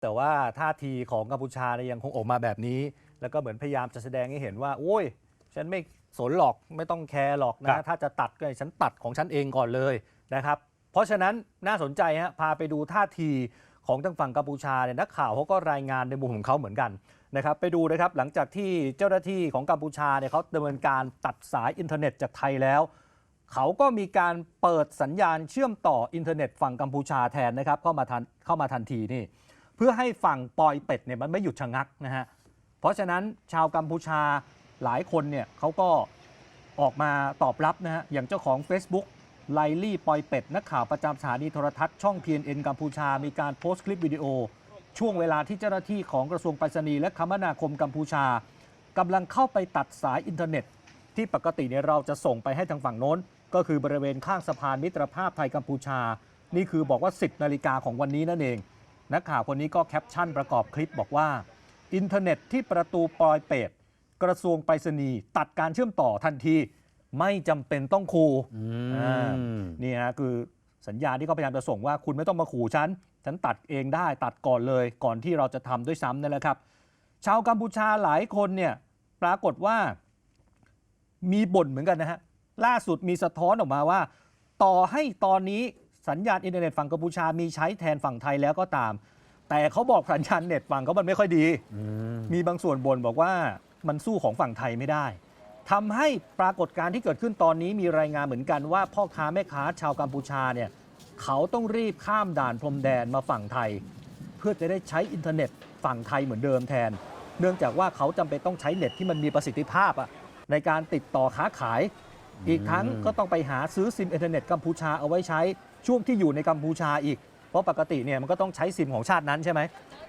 แต่ว่าท่าทีของกัมพูชาเนี่ยยังคงออกมาแบบนี้ แล้วก็เหมือนพยายามจะแสดงให้เห็นว่า โอ้ย ฉันไม่สนหรอกไม่ต้องแคร์หรอกครันะบถ้าจะตัดก็ให้ฉันตัดของฉันเองก่อนเลยนะครับ เพราะฉะนั้นน่าสนใจฮะพาไปดูท่าทีของทางฝั่งกัมพูชาเนี่ยนักข่าวเขาก็รายงานในมุมของเขาเหมือนกันนะครับไปดูนะครับหลังจากที่เจ้าหน้าที่ของกัมพูชาเนี่ยเขาดำเนินการตัดสายอินเทอร์เน็ตจากไทยแล้วเขาก็มีการเปิดสัญญาณเชื่อมต่ออินเทอร์เน็ตฝั่งกัมพูชาแทนนะครับเข้ามาทันเข้ามาทันทีนี่เพื่อให้ฝั่งปอยเป็ดเนี่ยมันไม่หยุดชะงักนะฮะเพราะฉะนั้นชาวกัมพูชาหลายคนเนี่ยเขาก็ออกมาตอบรับนะฮะอย่างเจ้าของ Facebook ไลลี่ปอยเป็ด นักข่าวประจำสถานีโทรทัศน์ช่อง PNN กัมพูชา มีการโพสต์คลิปวิดีโอ ช่วงเวลาที่เจ้าหน้าที่ของกระทรวงไปรษณีย์และคมนาคมกัมพูชากำลังเข้าไปตัดสายอินเทอร์เน็ต ที่ปกติเนี่ยเราจะส่งไปให้ทางฝั่งโน้น ก็คือบริเวณข้างสะพานมิตรภาพไทยกัมพูชา นี่คือบอกว่า 10 นาฬิกาของวันนี้นั่นเอง นักข่าวคนนี้ก็แคปชั่นประกอบคลิปบอกว่า อินเทอร์เน็ตที่ประตูปลอยเป็ดกระทรวงไปรษณีย์ตัดการเชื่อมต่อทันที ไม่จำเป็นต้องคูอ่านี่ฮะคือสัญญาณที่เขาพยายามจะส่งว่าคุณไม่ต้องมาขู่ฉัน ฉันตัดเองได้ตัดก่อนเลย ก่อนที่เราจะทำด้วยซ้ำนั่นแหละครับ ชาวกัมพูชาหลายคนเนี่ยปรากฏว่า มีบ่นเหมือนกันนะฮะ ล่าสุดมีสะท้อนออกมาว่า ต่อให้ตอนนี้ สัญญาณอินเทอร์เน็ตฝั่งกัมพูชามีใช้แทนฝั่งไทยแล้วก็ตาม แต่เขาบอกสัญญาณเน็ตฝั่งเขามันไม่ค่อยดี มีบางส่วนบ่นบอกว่ามันสู้ของฝั่งไทยไม่ได้ทำให้ปรากฏการณ์ที่เกิดขึ้นตอนนี้มีรายงานเหมือนกันว่าพ่อค้าแม่ค้าชาวกัมพูชาเนี่ยเขาต้องรีบข้ามด่านพรมแดนมาฝั่งไทย เพื่อจะได้ใช้อินเทอร์เน็ตฝั่งไทยเหมือนเดิมแทน เนื่องจากว่าเขาจำเป็นต้องใช้เน็ตที่มันมีประสิทธิภาพอะในการติดต่อค้าขาย อีกทั้งก็ต้องไปหาซื้อซิมอินเทอร์เน็ตกัมพูชาเอาไว้ใช้ ช่วงที่อยู่ในกัมพูชาอีก เพราะปกติเนี่ยมันก็ต้องใช้ซิมของชาตินั้นใช่ไหม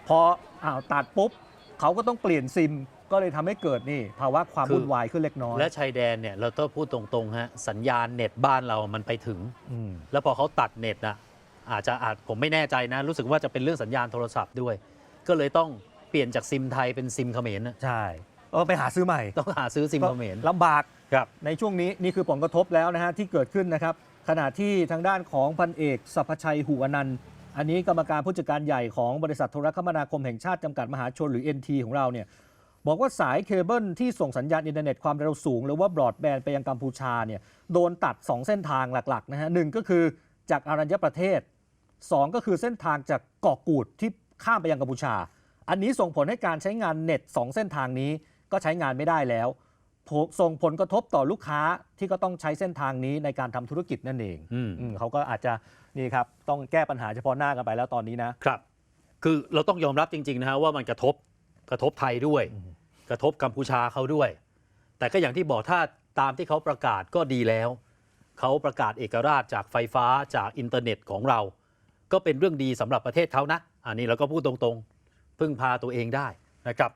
พออ้าวตัดปุ๊บเขาก็ต้องเปลี่ยนซิมก็เลยทำให้เกิดนี่ภาวะความคือวุ่นวายขึ้นเล็กน้อยและชายแดนเนี่ยเราต้องพูดตรงๆฮะสัญญาณเน็ตบ้านเรามันไปถึง อืม แล้วพอเขาตัดเน็ตนะอาจจะอาจผมไม่แน่ใจนะ รู้สึกว่าจะเป็นเรื่องสัญญาณโทรศัพท์ด้วย ก็เลยต้องเปลี่ยนจากซิมไทยเป็นซิมเขมรนะ ใช่ เออไปหาซื้อใหม่ต้องหาซื้อซิมเขมรลำบากครับในช่วงนี้นี่คือผลกระทบแล้วนะฮะที่เกิดขึ้นนะครับขณะที่ทางด้านของพันเอกสัพชัยหูอนันต์อันนี้กรรมการผู้จัดการใหญ่ของบริษัทโทรคมนาคมแห่งชาติจำกัดมหาชนหรือ NT ของเราเนี่ยบอกว่าสายเคเบิลที่ส่งสัญญาณอินเทอร์เน็ตความเร็วสูง หรือว่าบรอดแบนด์ไปยังกัมพูชาเนี่ยโดนตัด 2 เส้นทางหลักๆนะฮะหนึ่งก็คือจากอารัญญประเทศ 2 ก็คือเส้นทางจากเกาะกูดที่ข้ามไปยังกัมพูชา อันนี้ส่งผลให้การใช้งานเน็ต 2 เส้นทางนี้ ก็ใช้งานไม่ได้แล้วผลส่งผลกระทบต่อลูกค้าที่ก็ต้องใช้เส้นทางนี้ในการทำธุรกิจนั่นเองอืมอืมเขาก็อาจจะนี่ครับต้องแก้ปัญหาเฉพาะหน้ากันไปแล้วตอนนี้นะครับ คือเราต้องยอมรับจริง ๆ นะฮะว่ามันกระทบกระทบไทยด้วย กระทบกัมพูชาเขาด้วย แต่ก็อย่างที่บอกถ้าตามที่เขาประกาศก็ดีแล้ว เขาประกาศเอกราชจากไฟฟ้าจากอินเทอร์เน็ตของเรา ก็เป็นเรื่องดีสำหรับประเทศเขานะ อันนี้เราก็พูดตรงๆ พึ่งพาตัวเองได้นะครับ